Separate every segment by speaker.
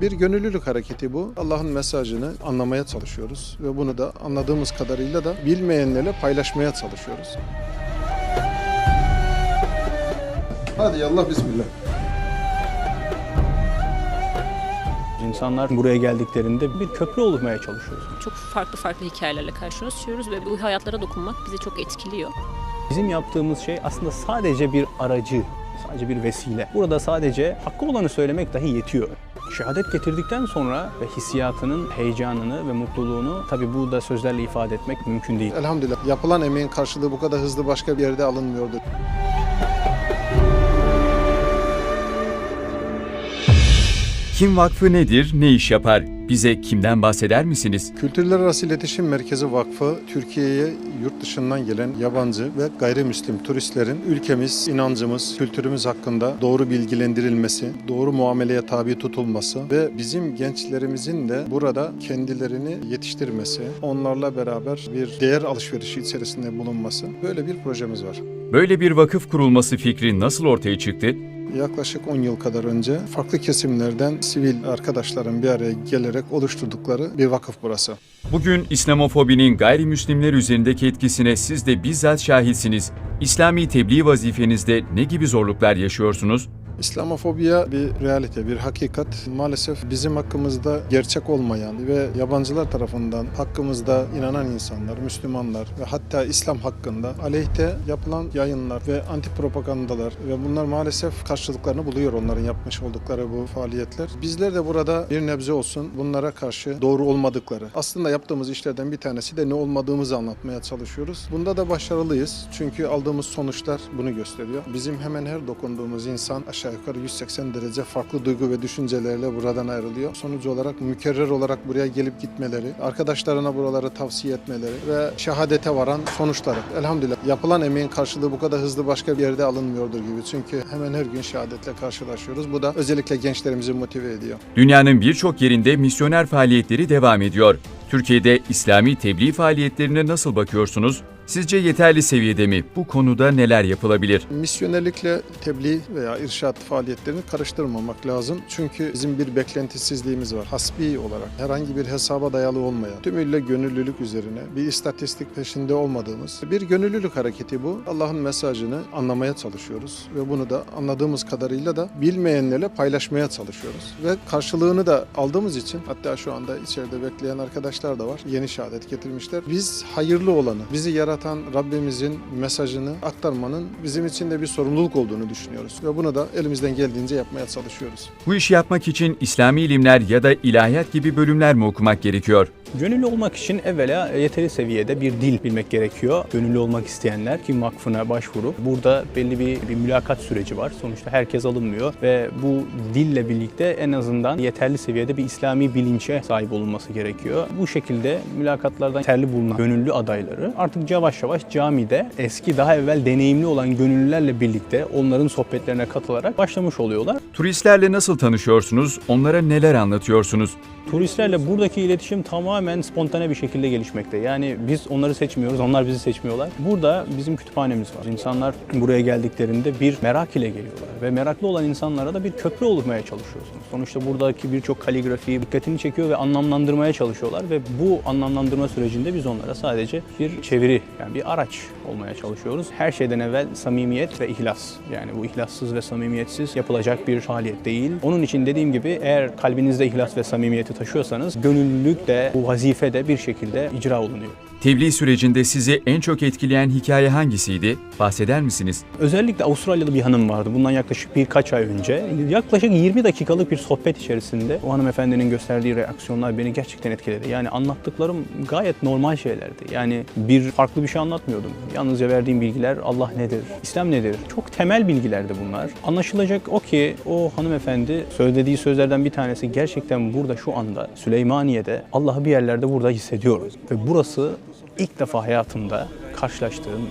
Speaker 1: Bir gönüllülük hareketi bu. Allah'ın mesajını anlamaya çalışıyoruz ve bunu da anladığımız kadarıyla da bilmeyenlerle paylaşmaya çalışıyoruz. Hadi Allah bismillah.
Speaker 2: İnsanlar buraya geldiklerinde bir köprü olmaya çalışıyoruz.
Speaker 3: Çok farklı farklı hikayelerle karşılaşıyoruz ve bu hayatlara dokunmak bizi çok etkiliyor.
Speaker 2: Bizim yaptığımız şey aslında sadece bir aracı, sadece bir vesile. Burada sadece hakkı olanı söylemek dahi yetiyor. Şehadet getirdikten sonra ve hissiyatının heyecanını ve mutluluğunu tabii bu da sözlerle ifade etmek mümkün değil.
Speaker 1: Elhamdülillah yapılan emeğin karşılığı bu kadar hızlı başka bir yerde alınmıyordu.
Speaker 4: Kim Vakfı nedir, ne iş yapar? Bize kimden bahseder misiniz?
Speaker 1: Kültürler Arası İletişim Merkezi Vakfı, Türkiye'ye yurt dışından gelen yabancı ve gayrimüslim turistlerin ülkemiz, inancımız, kültürümüz hakkında doğru bilgilendirilmesi, doğru muameleye tabi tutulması ve bizim gençlerimizin de burada kendilerini yetiştirmesi, onlarla beraber bir değer alışverişi içerisinde bulunması böyle bir projemiz var.
Speaker 4: Böyle bir vakıf kurulması fikri nasıl ortaya çıktı?
Speaker 1: Yaklaşık 10 yıl kadar önce farklı kesimlerden sivil arkadaşların bir araya gelerek oluşturdukları bir vakıf burası.
Speaker 4: Bugün İslamofobinin gayrimüslimler üzerindeki etkisine siz de bizzat şahitsiniz. İslami tebliğ vazifenizde ne gibi zorluklar yaşıyorsunuz?
Speaker 1: İslamofobiya bir realite, bir hakikat. Maalesef bizim hakkımızda gerçek olmayan ve yabancılar tarafından hakkımızda inanan insanlar, Müslümanlar ve hatta İslam hakkında aleyhte yapılan yayınlar ve anti propagandalar ve bunlar maalesef karşılıklarını buluyor onların yapmış oldukları bu faaliyetler. Bizler de burada bir nebze olsun bunlara karşı doğru olmadıkları. Aslında yaptığımız işlerden bir tanesi de ne olmadığımızı anlatmaya çalışıyoruz. Bunda da başarılıyız. Çünkü aldığımız sonuçlar bunu gösteriyor. Bizim hemen her dokunduğumuz insan aşağı yukarı 180 derece farklı duygu ve düşüncelerle buradan ayrılıyor. Sonuç olarak mükerrer olarak buraya gelip gitmeleri, arkadaşlarına buraları tavsiye etmeleri ve şehadete varan sonuçları. Elhamdülillah yapılan emeğin karşılığı bu kadar hızlı başka bir yerde alınmıyordur gibi. Çünkü hemen her gün şehadetle karşılaşıyoruz. Bu da özellikle gençlerimizi motive ediyor.
Speaker 4: Dünyanın birçok yerinde misyoner faaliyetleri devam ediyor. Türkiye'de İslami tebliğ faaliyetlerine nasıl bakıyorsunuz? Sizce yeterli seviyede mi? Bu konuda neler yapılabilir?
Speaker 1: Misyonerlikle tebliğ veya irşat faaliyetlerini karıştırmamak lazım. Çünkü bizim bir beklentisizliğimiz var. Hasbi olarak herhangi bir hesaba dayalı olmayan, tümüyle gönüllülük üzerine bir istatistik peşinde olmadığımız bir gönüllülük hareketi bu. Allah'ın mesajını anlamaya çalışıyoruz ve bunu da anladığımız kadarıyla da bilmeyenlerle paylaşmaya çalışıyoruz. Ve karşılığını da aldığımız için hatta şu anda içeride bekleyen arkadaşlar da var. Yeni şehadet getirmişler. Biz hayırlı olanı, bizi yaratan Rabbimizin mesajını aktarmanın bizim için de bir sorumluluk olduğunu düşünüyoruz. Ve bunu da elimizden geldiğince yapmaya çalışıyoruz.
Speaker 4: Bu işi yapmak için İslami ilimler ya da ilahiyat gibi bölümler mi okumak gerekiyor?
Speaker 2: Gönüllü olmak için evvela yeteri seviyede bir dil bilmek gerekiyor. Gönüllü olmak isteyenler Kim Vakfı'na başvurup burada belli bir, bir mülakat süreci var. Sonuçta herkes alınmıyor ve bu dille birlikte en azından yeterli seviyede bir İslami bilinçe sahip olunması gerekiyor. Bu şekilde mülakatlardan yeterli bulunan gönüllü adayları artık yavaş yavaş camide eski daha evvel deneyimli olan gönüllülerle birlikte onların sohbetlerine katılarak başlamış oluyorlar.
Speaker 4: Turistlerle nasıl tanışıyorsunuz? Onlara neler anlatıyorsunuz?
Speaker 2: Turistlerle buradaki iletişim tamamen spontane bir şekilde gelişmekte. Yani biz onları seçmiyoruz, onlar bizi seçmiyorlar. Burada bizim kütüphanemiz var. İnsanlar buraya geldiklerinde bir merak ile geliyorlar ve meraklı olan insanlara da bir köprü olmaya çalışıyorsunuz. Sonuçta buradaki birçok kaligrafi dikkatini çekiyor ve anlamlandırmaya çalışıyorlar ve bu anlamlandırma sürecinde biz onlara sadece bir çeviri, yani bir araç olmaya çalışıyoruz. Her şeyden evvel samimiyet ve ihlas. Yani bu ihlassız ve samimiyetsiz yapılacak bir faaliyet değil. Onun için dediğim gibi eğer kalbinizde ihlas ve samimiyeti taşıyorsanız gönüllülük de bu vazife de bir şekilde icra olunuyor.
Speaker 4: Tebliğ sürecinde sizi en çok etkileyen hikaye hangisiydi? Bahseder misiniz?
Speaker 2: Özellikle Avustralyalı bir hanım vardı bundan yaklaşık birkaç ay önce. Yaklaşık 20 dakikalık bir sohbet içerisinde o hanımefendinin gösterdiği reaksiyonlar beni gerçekten etkiledi. Yani anlattıklarım gayet normal şeylerdi. Yani bir farklı bir şey anlatmıyordum. Yalnızca verdiğim bilgiler Allah nedir, İslam nedir? Çok temel bilgilerdi bunlar. Anlaşılacak o ki o hanımefendi söylediği sözlerden bir tanesi gerçekten burada şu anda Süleymaniye'de Allah'ı bir yerlerde burada hissediyoruz. Ve burası ilk defa hayatımda karşılaştığım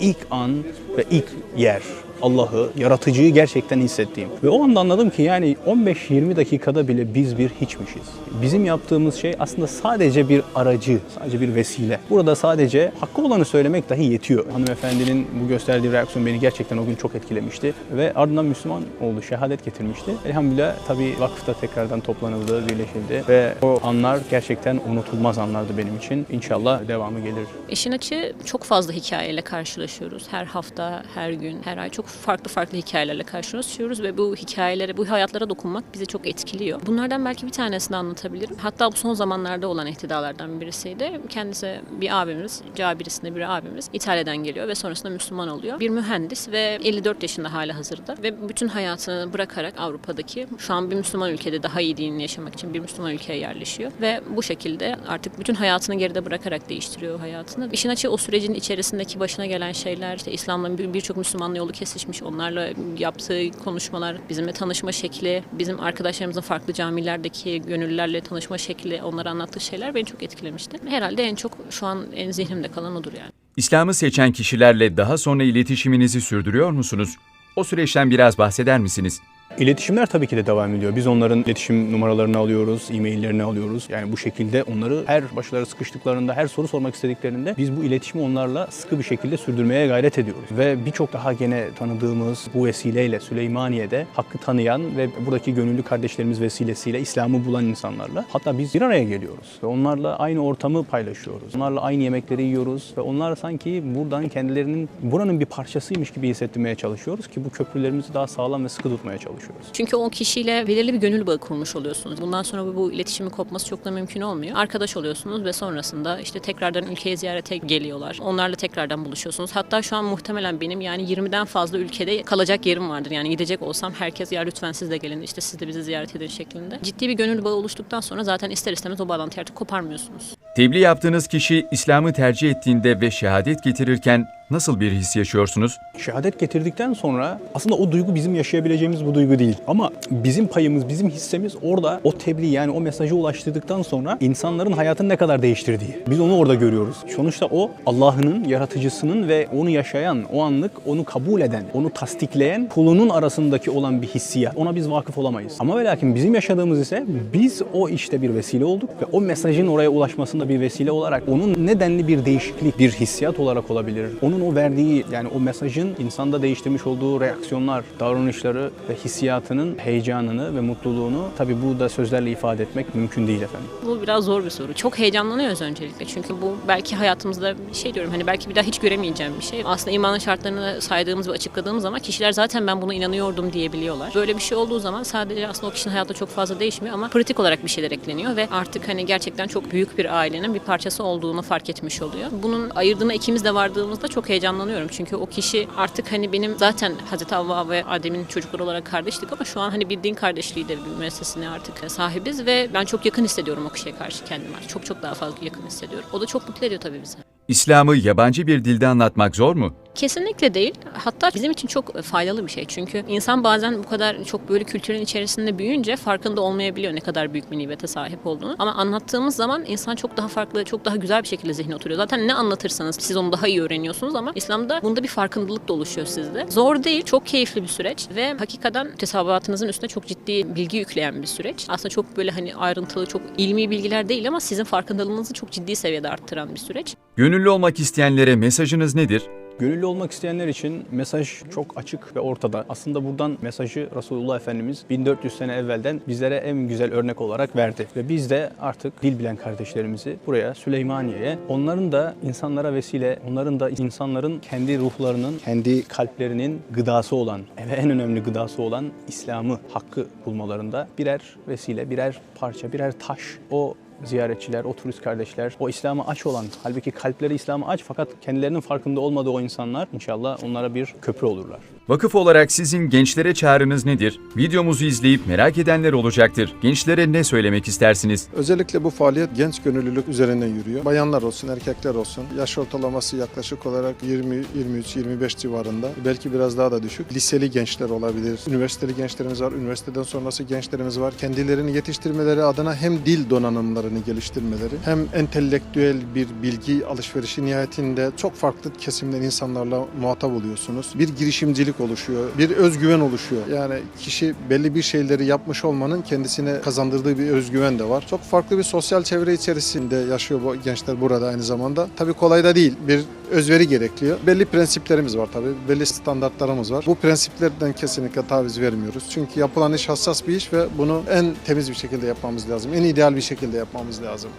Speaker 2: ilk an ve ilk yer. Allah'ı, yaratıcıyı gerçekten hissettiğim. Ve o anda anladım ki yani 15-20 dakikada bile biz bir hiçmişiz. Bizim yaptığımız şey aslında sadece bir aracı, sadece bir vesile. Burada sadece hakkı olanı söylemek dahi yetiyor. Hanımefendinin bu gösterdiği reaksiyon beni gerçekten o gün çok etkilemişti. Ve ardından Müslüman oldu, şehadet getirmişti. Elhamdülillah tabii vakıfta tekrardan toplanıldı, birleşildi. Ve o anlar gerçekten unutulmaz anlardı benim için. İnşallah devamı gelir.
Speaker 3: İşin açığı çok fazla hikayeyle karşılaşıyoruz. Her hafta, her gün, her ay çok farklı farklı hikayelerle karşılaşıyoruz ve bu hikayelere, bu hayatlara dokunmak bizi çok etkiliyor. Bunlardan belki bir tanesini anlatabilirim. Hatta bu son zamanlarda olan ihtidalardan birisiydi. Kendisi bir abimiz, Cabir isimli bir abimiz İtalya'dan geliyor ve sonrasında Müslüman oluyor. Bir mühendis ve 54 yaşında hala hazırda ve bütün hayatını bırakarak Avrupa'daki şu an bir Müslüman ülkede daha iyi dinini yaşamak için bir Müslüman ülkeye yerleşiyor ve bu şekilde artık bütün hayatını geride bırakarak değiştiriyor hayatını. İşin açığı o sürecin içerisindeki başına gelen şeyler, işte İslam'la bir- birçok Müslümanla yolu kesişmiş, onlarla yaptığı konuşmalar, bizimle tanışma şekli, bizim arkadaşlarımızın farklı camilerdeki gönüllülerle tanışma şekli, onlara anlattığı şeyler beni çok etkilemişti. Herhalde en çok şu an en zihnimde kalan odur yani.
Speaker 4: İslam'ı seçen kişilerle daha sonra iletişiminizi sürdürüyor musunuz? O süreçten biraz bahseder misiniz?
Speaker 2: İletişimler tabii ki de devam ediyor. Biz onların iletişim numaralarını alıyoruz, e-maillerini alıyoruz. Yani bu şekilde onları her başları sıkıştıklarında, her soru sormak istediklerinde biz bu iletişimi onlarla sıkı bir şekilde sürdürmeye gayret ediyoruz. Ve birçok daha gene tanıdığımız bu vesileyle Süleymaniye'de hakkı tanıyan ve buradaki gönüllü kardeşlerimiz vesilesiyle İslam'ı bulan insanlarla hatta biz bir araya geliyoruz ve onlarla aynı ortamı paylaşıyoruz. Onlarla aynı yemekleri yiyoruz ve onlar sanki buradan kendilerinin buranın bir parçasıymış gibi hissettirmeye çalışıyoruz ki bu köprülerimizi daha sağlam ve sıkı tutmaya çalışıyoruz.
Speaker 3: Çünkü o kişiyle belirli bir gönül bağı kurmuş oluyorsunuz. Bundan sonra bu, bu iletişimin kopması çok da mümkün olmuyor. Arkadaş oluyorsunuz ve sonrasında işte tekrardan ülkeye ziyarete geliyorlar. Onlarla tekrardan buluşuyorsunuz. Hatta şu an muhtemelen benim yani 20'den fazla ülkede kalacak yerim vardır. Yani gidecek olsam herkes ya lütfen siz de gelin işte siz de bizi ziyaret edin şeklinde. Ciddi bir gönül bağı oluştuktan sonra zaten ister istemez o bağlantıyı artık koparmıyorsunuz.
Speaker 4: Tebliğ yaptığınız kişi İslam'ı tercih ettiğinde ve şehadet getirirken nasıl bir his yaşıyorsunuz?
Speaker 2: Şehadet getirdikten sonra aslında o duygu bizim yaşayabileceğimiz bu duygu değil. Ama bizim payımız, bizim hissemiz orada o tebliğ yani o mesajı ulaştırdıktan sonra insanların hayatını ne kadar değiştirdiği. Biz onu orada görüyoruz. Sonuçta o Allah'ının, yaratıcısının ve onu yaşayan, o anlık onu kabul eden, onu tasdikleyen kulunun arasındaki olan bir hissiyat. Ona biz vakıf olamayız. Ama ve lakin bizim yaşadığımız ise biz o işte bir vesile olduk ve o mesajın oraya ulaşmasında bir vesile olarak onun nedenli bir değişiklik, bir hissiyat olarak olabilir. Onun o verdiği yani o mesajın insanda değiştirmiş olduğu reaksiyonlar, davranışları ve hissiyatının heyecanını ve mutluluğunu tabii burada sözlerle ifade etmek mümkün değil efendim.
Speaker 3: Bu biraz zor bir soru. Çok heyecanlanıyoruz öncelikle. Çünkü bu belki hayatımızda şey diyorum hani belki bir daha hiç göremeyeceğim bir şey. Aslında imanın şartlarını saydığımız ve açıkladığımız zaman kişiler zaten ben buna inanıyordum diyebiliyorlar. Böyle bir şey olduğu zaman sadece aslında o kişinin hayatta çok fazla değişmiyor ama pratik olarak bir şeyler ekleniyor ve artık hani gerçekten çok büyük bir ailenin bir parçası olduğunu fark etmiş oluyor. Bunun ayırdığına ikimiz de vardığımızda çok heyecanlanıyorum. Çünkü o kişi artık hani benim zaten Hazreti Havva ve Adem'in çocukları olarak kardeştik ama şu an hani bir din kardeşliği de bir müessesine artık sahibiz ve ben çok yakın hissediyorum o kişiye karşı kendimi. Çok çok daha fazla yakın hissediyorum. O da çok mutlu ediyor tabii bizi.
Speaker 4: İslam'ı yabancı bir dilde anlatmak zor mu?
Speaker 3: Kesinlikle değil. Hatta bizim için çok faydalı bir şey. Çünkü insan bazen bu kadar çok böyle kültürün içerisinde büyüyünce farkında olmayabiliyor ne kadar büyük bir nimete sahip olduğunu. Ama anlattığımız zaman insan çok daha farklı, çok daha güzel bir şekilde zihne oturuyor. Zaten ne anlatırsanız siz onu daha iyi öğreniyorsunuz ama İslam'da bunda bir farkındalık da oluşuyor sizde. Zor değil, çok keyifli bir süreç ve hakikaten tesabahatınızın üstüne çok ciddi bilgi yükleyen bir süreç. Aslında çok böyle hani ayrıntılı, çok ilmi bilgiler değil ama sizin farkındalığınızı çok ciddi seviyede arttıran bir süreç.
Speaker 4: Gönüllü olmak isteyenlere mesajınız nedir?
Speaker 2: Gönüllü olmak isteyenler için mesaj çok açık ve ortada. Aslında buradan mesajı Resulullah Efendimiz 1400 sene evvelden bizlere en güzel örnek olarak verdi. Ve biz de artık dil bilen kardeşlerimizi buraya Süleymaniye'ye onların da insanlara vesile, onların da insanların kendi ruhlarının, kendi kalplerinin gıdası olan ve en önemli gıdası olan İslam'ı, hakkı bulmalarında birer vesile, birer parça, birer taş o ziyaretçiler, o turist kardeşler, o İslam'a aç olan, halbuki kalpleri İslam'a aç fakat kendilerinin farkında olmadığı o insanlar inşallah onlara bir köprü olurlar.
Speaker 4: Vakıf olarak sizin gençlere çağrınız nedir? Videomuzu izleyip merak edenler olacaktır. Gençlere ne söylemek istersiniz?
Speaker 1: Özellikle bu faaliyet genç gönüllülük üzerinden yürüyor. Bayanlar olsun, erkekler olsun. Yaş ortalaması yaklaşık olarak 20-23-25 civarında. Belki biraz daha da düşük. Liseli gençler olabilir. Üniversiteli gençlerimiz var. Üniversiteden sonrası gençlerimiz var. Kendilerini yetiştirmeleri adına hem dil donanımlarını geliştirmeleri hem entelektüel bir bilgi alışverişi nihayetinde çok farklı kesimden insanlarla muhatap oluyorsunuz. Bir girişimcilik temsilcilik oluşuyor. Bir özgüven oluşuyor. Yani kişi belli bir şeyleri yapmış olmanın kendisine kazandırdığı bir özgüven de var. Çok farklı bir sosyal çevre içerisinde yaşıyor bu gençler burada aynı zamanda. Tabii kolay da değil. Bir özveri gerekiyor. Belli prensiplerimiz var tabii. Belli standartlarımız var. Bu prensiplerden kesinlikle taviz vermiyoruz. Çünkü yapılan iş hassas bir iş ve bunu en temiz bir şekilde yapmamız lazım. En ideal bir şekilde yapmamız lazım.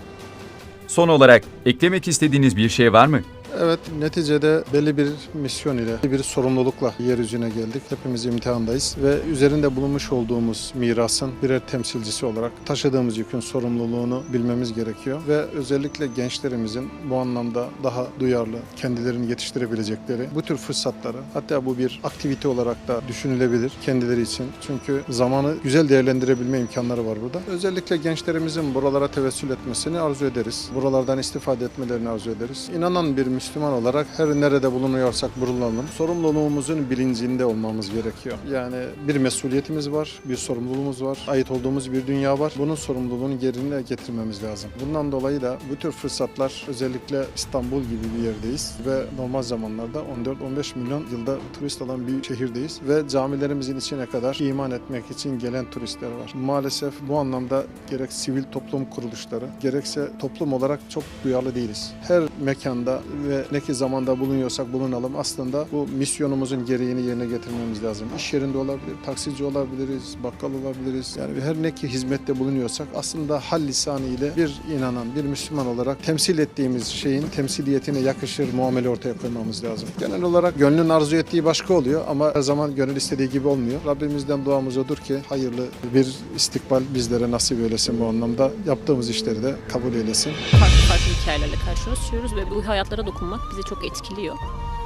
Speaker 4: Son olarak eklemek istediğiniz bir şey var mı?
Speaker 1: Evet, neticede belli bir misyon ile, bir sorumlulukla yeryüzüne geldik. Hepimiz imtihandayız ve üzerinde bulunmuş olduğumuz mirasın birer temsilcisi olarak taşıdığımız yükün sorumluluğunu bilmemiz gerekiyor. Ve özellikle gençlerimizin bu anlamda daha duyarlı, kendilerini yetiştirebilecekleri bu tür fırsatları, hatta bu bir aktivite olarak da düşünülebilir kendileri için. Çünkü zamanı güzel değerlendirebilme imkanları var burada. Özellikle gençlerimizin buralara tevessül etmesini arzu ederiz. Buralardan istifade etmelerini arzu ederiz. İnanan bir Müslüman olarak her nerede bulunuyorsak bulunalım. Sorumluluğumuzun bilincinde olmamız gerekiyor. Yani bir mesuliyetimiz var, bir sorumluluğumuz var, ait olduğumuz bir dünya var. Bunun sorumluluğunu yerine getirmemiz lazım. Bundan dolayı da bu tür fırsatlar özellikle İstanbul gibi bir yerdeyiz ve normal zamanlarda 14-15 milyon yılda turist olan bir şehirdeyiz ve camilerimizin içine kadar iman etmek için gelen turistler var. Maalesef bu anlamda gerek sivil toplum kuruluşları gerekse toplum olarak çok duyarlı değiliz. Her mekanda ve ne ki zamanda bulunuyorsak bulunalım aslında bu misyonumuzun gereğini yerine getirmemiz lazım. İş yerinde olabilir, taksici olabiliriz, bakkal olabiliriz. Yani her ne ki hizmette bulunuyorsak aslında hal lisanı ile bir inanan, bir Müslüman olarak temsil ettiğimiz şeyin temsiliyetine yakışır muamele ortaya koymamız lazım. Genel olarak gönlün arzu ettiği başka oluyor ama her zaman gönül istediği gibi olmuyor. Rabbimizden duamız odur ki hayırlı bir istikbal bizlere nasip eylesin bu anlamda. Yaptığımız işleri de kabul eylesin.
Speaker 3: Farklı farklı hikayelerle karşılaşıyoruz ve bu hayatlara dokunmak bizi çok etkiliyor.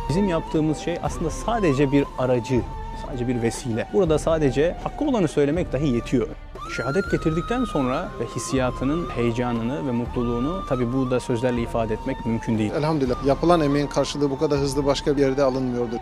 Speaker 2: Bizim yaptığımız şey aslında sadece bir aracı, sadece bir vesile. Burada sadece hakkı olanı söylemek dahi yetiyor. Şehadet getirdikten sonra ve hissiyatının heyecanını ve mutluluğunu tabi bu da sözlerle ifade etmek mümkün değil.
Speaker 1: Elhamdülillah yapılan emeğin karşılığı bu kadar hızlı başka bir yerde alınmıyordu.